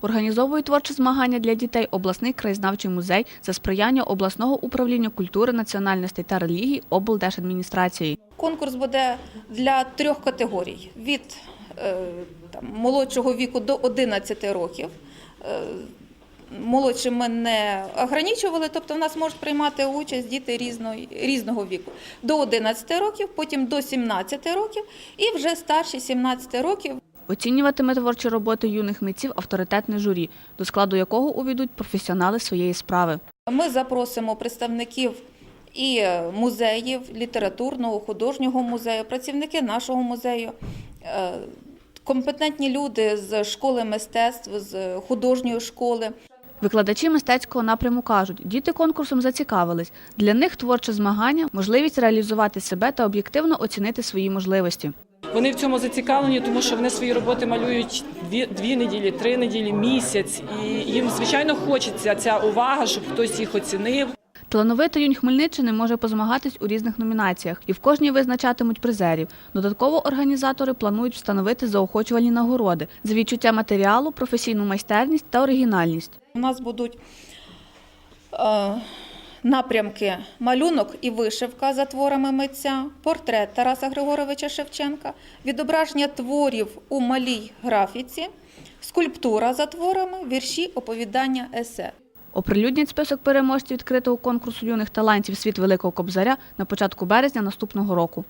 Організовує творчі змагання для дітей обласний краєзнавчий музей за сприяння обласного управління культури, національностей та релігій облдержадміністрації. Конкурс буде для трьох категорій: від е, там, молодшого віку до 11 років. Е, Молодшим ми не ограничували, тобто в нас можуть приймати участь діти різного, різного віку. До 11 років, потім до 17 років і вже старші 17 років. Оцінюватиме творчі роботи юних митців авторитетне журі, до складу якого увійдуть професіонали своєї справи. Ми запросимо представників і музеїв, літературного, художнього музею, працівники нашого музею, е, компетентні люди з школи мистецтв, з художньої школи. Викладачі мистецького напряму кажуть, діти конкурсом зацікавились. Для них творче змагання – можливість реалізувати себе та об'єктивно оцінити свої можливості. Вони в цьому зацікавлені, тому що вони свої роботи малюють дві, дві неділі, три неділі, місяць, і їм звичайно хочеться ця увага, щоб хтось їх оцінив. Талановита юнь Хмельниччини може позмагатись у різних номінаціях, і в кожній визначатимуть призерів. Додатково організатори планують встановити заохочувальні нагороди за відчуття матеріалу, професійну майстерність та оригінальність. У нас будуть е, напрямки малюнок і вишивка за творами митця, портрет Тараса Григоровича Шевченка, відображення творів у малій графіці, скульптура за творами, вірші, оповідання, есе. Оприлюднять список переможців відкритого конкурсу юних талантів світ Великого Кобзаря на початку березня наступного року.